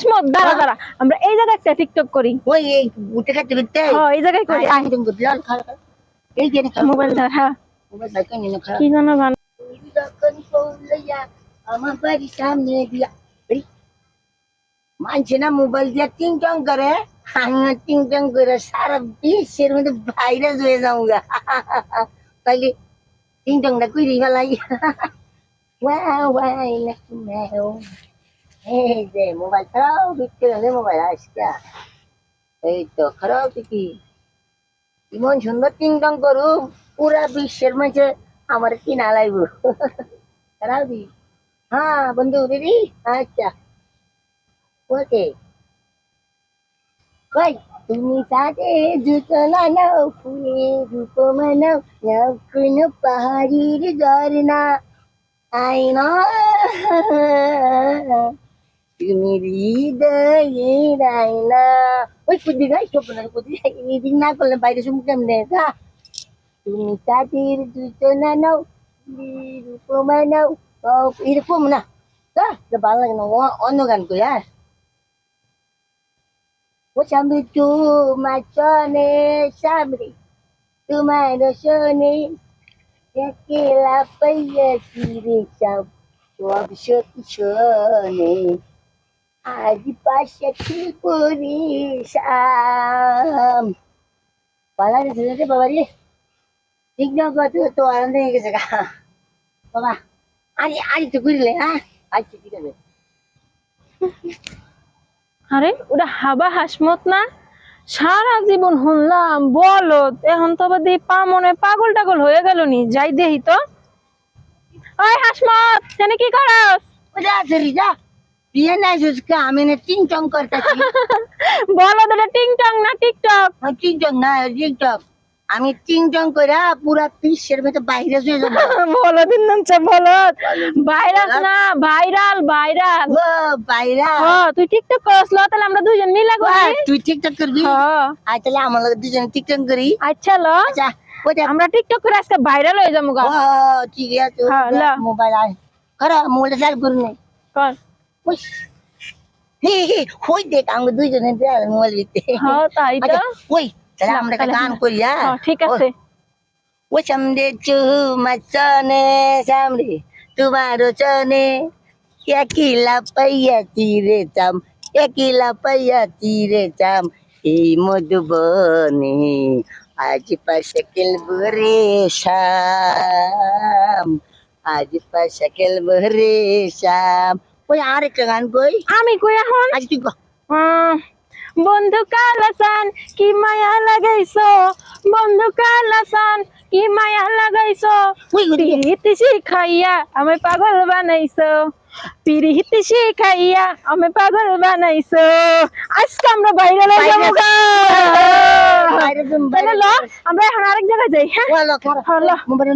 হাসমত দাঁড়া দাঁড়া। আমরা এই জায়গায় একটা টিকটক করি। ওই এই উঠে বিতে হ্যাঁ এই জায়গায় করি। তুমি বুঝলাম খারাপ। এই যে মোবাইল ধর হ্যাঁ। মোবাইল কি জানো গান। আমার বাড়ির সামনে দিয়া। মানছে না মোবাইল দিয়ে টিং টং করে? আমি টিং টং করে সারা বিশ্বের মধ্যে ভাইরাস হয়ে যাব গা তাইলে টিং টংটা কইরি ফেলাই। ওয়াও ওয়াই নাকি ম্যাও। এই যে মোবাইল খারাপ বিক্রি হলে মোবাইল আসকা এই তো খারাপ কি ইমন সুন্দর টিং টং করু পুরা বিশ্বের মাঝে আমার কিনা লাগব খারাপ দি হ্যাঁ বন্ধু দিদি আচ্ছা ওকে কই তুমি সাথে জুতো না নাও ফুলে রূপ মানাও নাও কোনো পাহাড়ির ঝর্ণা আই ওই কুদি গাই স্বপ্নের কুদি এদিক না করলে বাইরে শুনতে কেমনে যা তুমি তাদের দুজনা নাও রূপমা নাও এরকম না যা যা ভালো লাগে না ও- অন্য গান করি হ্যাঁ ও সামনে তোমার চনে সামনে তোমার শোনে একলা পাইয়া ফিরে সব সব সত্যি শোনে আজ পাশে ত্রিপুরি শাম পালা গেছে রে বাবা রে। ঠিক না কত তো আনন্দ হয়ে গেছে গা। বাবা আজ আজ তো ঘুরলে হ্যাঁ? আজ ঠিক আছে আরে ওটা হাবা হাসমত না? সারা জীবন শুনলাম বলো এখন তো বাদি পা মনে পাগল টাগল হয়ে গেল নি যাই দেহি তো। ওই হাসমত জানি কি করস? ওটা আছে রিজা বিয়ে নাই সুস্কা আমি না টিং টং করতেছি। বলো তো টিং টং না টিকটক? টিং টং না টিং টং আমি টিং টং করে পুরা বিশ্বের মধ্যে বাইরে হয়ে যাব। বলো দিন নামছে বলো। ভাইরাস না ভাইরাল ভাইরাল। ও বাইরা ও তুই টিকটক করস ল তাহলে আমরা দুজন মিলা করি। তুই টিকটক করবি? হ্যাঁ আর তাহলে আমার দুজনে টিকটক করি। আচ্ছা লো। আচ্ছা আমরা টিকটক করে আজকে ভাইরাল হয়ে যাব গা। ও ঠিক আছে হ্যাঁ। মোবাইল আয়। করা মোবাইল চালু করুন কর। হে হই দেখ আমরা দুইজনে দেখ মোবাইল দিতে। হ্যাঁ তাই তো। আচ্ছা ওই তাহলে আমরা একটা গান। করি হ্যাঁ? হ্যাঁ, ঠিক আছে। ও সামনে চুমা চনে সামনে তোমার চনে। একিলা পাইয়া তীরে চাম একিলা পাইয়া তীরে চাম। এই মধুবনে আজ পাশে খেলব রে শাম আজ পাশে খেলব রে শাম ওই আর একটা গান কই? আমি কই এখন? আজ তুই বন্ধু কালাসান কি মায়া লাগাইছো? বন্ধু কালাসান কি মায়া লাগাইছো? পিরিতি শিখাইয়া আমি পাগল বানাইছো। পিরিতি শিখাইয়া আমি পাগল বানাইছো। আজকে আমরা বাইরে লয়ে যাব তাহলে ল, আমরা এখন আরেক জায়গায় যাই হ্যাঁ. Mabara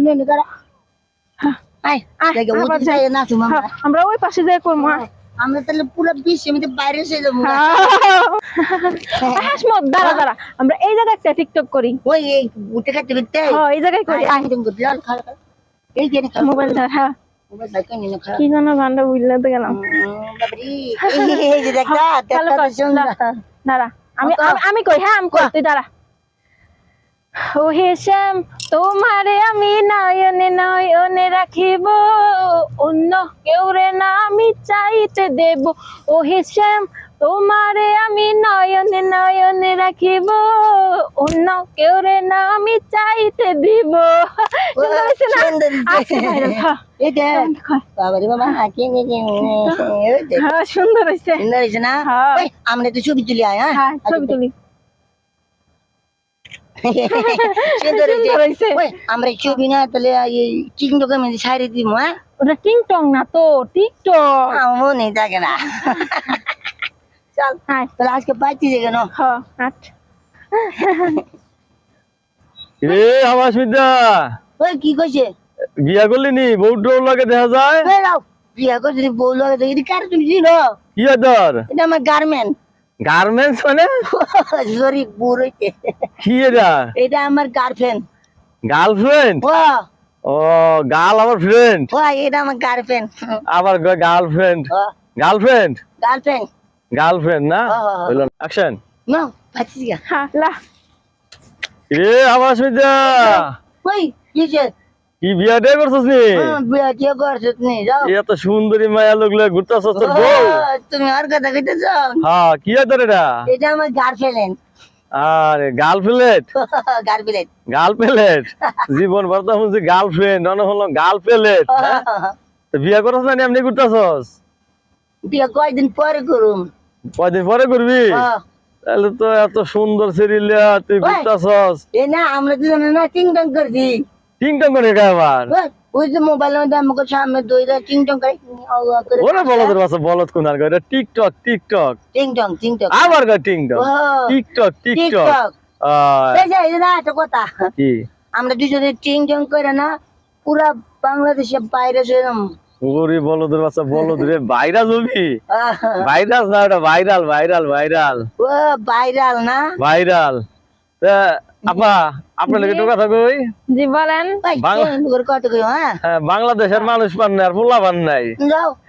হ্যাঁ, আমরা ওই পাশে যাই করব হ্যাঁ। আমরা তাহলে পুরো বিশ্বে মধ্যে বাইরে এসে যাব। হাসমত দাঁড়া দাঁড়া। আমরা এই জায়গায় একটা টিকটক করি। ওই এই উঠে খাতে বিতে হ্যাঁ এই জায়গায় করি। এই যে মোবাইল ধর হ্যাঁ। কি জানো গানটা বুঝলে তো গেলাম এই যে দেখা ভালো দেখা কর, সুন্দর দাঁড়া আমি কর। আমি- আমি কই হ্যাঁ আমি কই তুই দাঁড়া। ও হেশ্যাম তোমারে আমি নয়নে নয়নে রাখিব অন্য কেউ রে না আমি চাইতে দেব। ও হেশ্যাম তোমারে আমি নয়নে নয়নে রাখিব অন্য কেউ রে না আমি চাইতে দিব। সুন্দর হয়েছে? সুন্দর আচ্ছা, হ্যাঁ। হ্যাঁ সুন্দর হয়েছে না? হ্যাঁ। আমরা তো ছবি তুলি আয় হ্যাঁ? হ্যাঁ ছবি তুলি। সুন্দর হয়েছে। হয়েছে। আমরা ছবি না তাহলে এই টিকটক আমি সাইরে দিব হ্যাঁ? ওটা না তো টিকটক মনে থাকে না। চল হ্যাঁ। তাহলে আজকে পাইছি যে কেন? হ্যাঁ আট রে ওই কি কইছে? বিয়া করলি নি বউ ডর লাগে দেখা যায়। বিয়া করছে বউ লাগে তো কার তুমি চিনো কি তোর এটা আমার গার্মেন্ট। গার্মেন্টস মানে? সরি বুড় হইছে। কি এটা? এটা আমার গার্লফ্রেন্ড গার্লফ্রেন্ড ও। ও গার্ল আমার ফ্রেন্ড ও এটা আমার গার্লফ্রেন্ড আবার গার্লফ্রেন্ড গার্লফ্রেন্ড গার্লফ্রেন্ড গার্লফ্রেন্ড না। হইল অ্যাকশন না গা। হ্যাঁ লা। এ আমার সুবিধা। ওই কিসে কি বিয়া ডে করছিস নি? হ্যাঁ, বিয়া টিয়া করছিস নি যাও। এত সুন্দরী মায়া লোক লয়ে ঘুরতাছস তোর বউ? তুমি আর কথা কইতে যাও হ্যাঁ কি আছে এটা? এটা আমার গার্লফ্রেন্ড আরে গার্লফ্রেন্ড গার্লফ্রেন্ড গার্লফ্রেন্ড জীবন ভর তো শুনছি গার্লফ্রেন্ড হলো গার্লফ্রেন্ড বিয়া করছ না এমনি ঘুরতাছস? বিয়া কয়দিন পরে করুম। কয়দিন পরে করবি? হ্যাঁ। তাহলে তো এত সুন্দর সিরিলিয়া তুই। ঘুরতাছস। এ না আমরা দুজনে না টিং টং করছি। টিং টং করে এটা আবার? ওই, যে মোবাইল মধ্যে আমাকে সামনে দইরা টিং টং করে ওরে বলদের বাসা বলত কোন আর এটা টিকটক টিকটক। টিং টং টিং আবার গা টিং টক ও টিকটক টিকটক। এই যে না একটা কথা। কি? আমরা দুজনে টিং টং করে না পুরা বাংলাদেশে বাইরে যেরম ওরে বলদের বাসা বলদ রে ভাইরাস হবি? ভাইরাস না এটা ভাইরাল ভাইরাল ভাইরাল। ও ভাইরাল না। ভাইরাল। আপা আপনার লাগে একটু কথা কই? জি বলেন। ওই, বাংলা- টিং করে কত কই হ্যাঁ? হ্যাঁ, বাংলাদেশের মানুষ পান না আর পোলা পান নাই।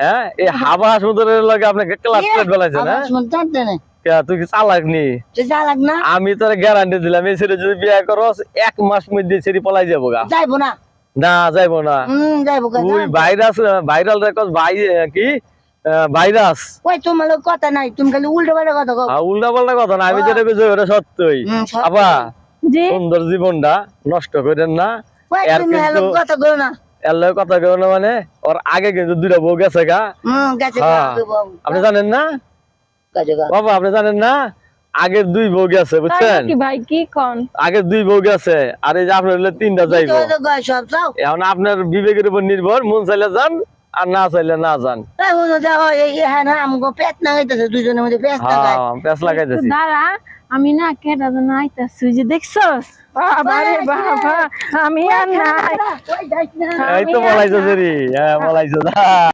হ্যাঁ এই হাবা সমুদ্রের লাগে আপনাকে ক্লাস প্লেট বেলাইছেন হ্যাঁ? শুনতে জানতে না কে, তুই কি চালাক নি? চালাক না? আমি তোর গ্যারান্টি দিলাম এই ছেলে যদি বিয়ে করস এক মাস মধ্যে ছেড়ে পলাই যাব গা। যাইবো না। না যাইবো না। হুম যাইবো কেন ওই ভাইরাস ভাইরাল রেকর্ড ভাই কি? ভাইরাস? ওই তোমার কথা নাই তুমি খালি উল্টো পাল্টা কথা কও। উল্টা পাল্টা কথা না আমি যেটা ওটা সত্যই। সুন্দর জীবনটা নষ্ট করেন না। তুমি হলো কথা কও না। এর কথা কেউ না মানে ওর আগে কিন্তু দুইটা বউ গেছে গা। হুম গেছে হ্যাঁ। আপনি জানেন না? গেছে গা। বাবা আপনি জানেন না? আগের দুই বউ গেছে বুঝছেন? ভাই কি কোন? আগের দুই বউ গেছে আর এই যে আপনার তিনটা যাইব। তো তো গয় সব চাও? এখন আপনার বিবেকের উপর নির্ভর মন চাইলে যান আর না চাইলে না যান। হ্যাঁ হ্যাঁ পেঁচ লাগাইতেছি। দাঁড়া আমি না কেটা যেন আইতাছি যে দেখছস? বাবা বাবা আমি আর নাই। ওই যাইস না এই তো বলাইছো রে হ্যাঁ বলাইছো